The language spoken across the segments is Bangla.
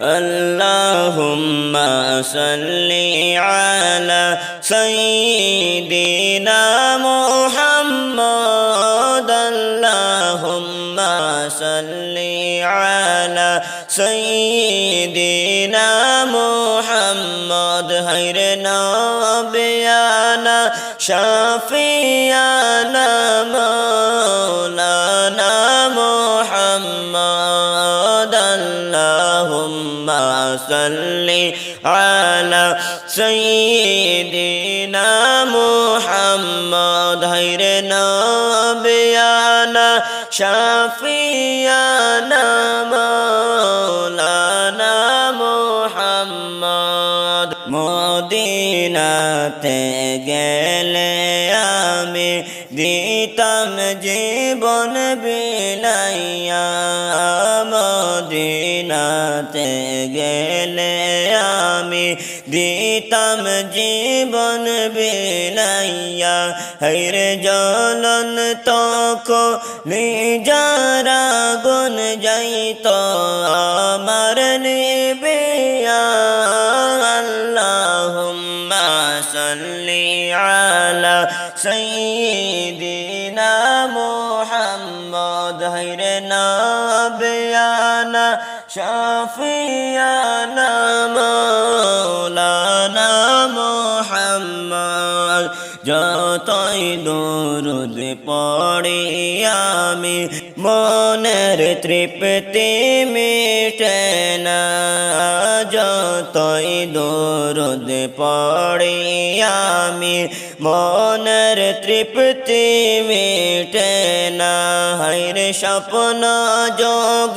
اللهم صل على سيدنا محمد. اللهم صل على سيدنا محمد. خير نبينا شفيعنا صل على سيدنا محمد غير نبينا شفيعنا مولانا محمد مدينة গেলে দিতাম জীবন বিলাইয়া, মদিনাতে গেলে আমি দিতাম জীবন বিলাইয়া। হৈরে জলন তক নিজারা গুন যাইত, আমার নিবিয়া صل على سيدنا محمد خير نبينا شفيعنا যতই দরুদ পড়ি আমি। মনের তৃপ্তি মিটে না, যতই দরুদ পড়ি আমি। মনের তৃপ্তি মিটে না হাইরে স্বপ্ন যোগ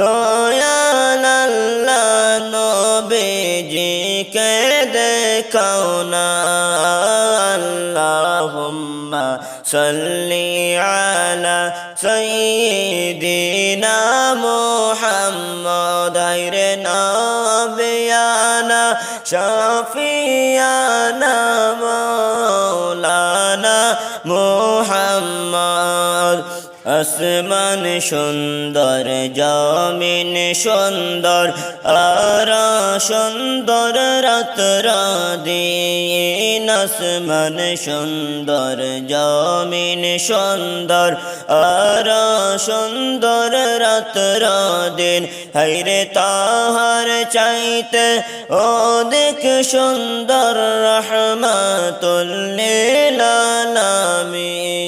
দয়াল আল্লাহ নবীজিকে দেখাও না। اللهم صل على سيدنا محمد غير نبينا شفيعنا مولانا محمد আসমান সুন্দর, জমিন সুন্দর, আর সুন্দর রাত্র দিন আসমান সুন্দর, জমিন সুন্দর, আর সুন্দর রাত্র দিন। হাইরে তাহার চাইতে অধিক সুন্দর রহমাতুল্লিল আলামিন।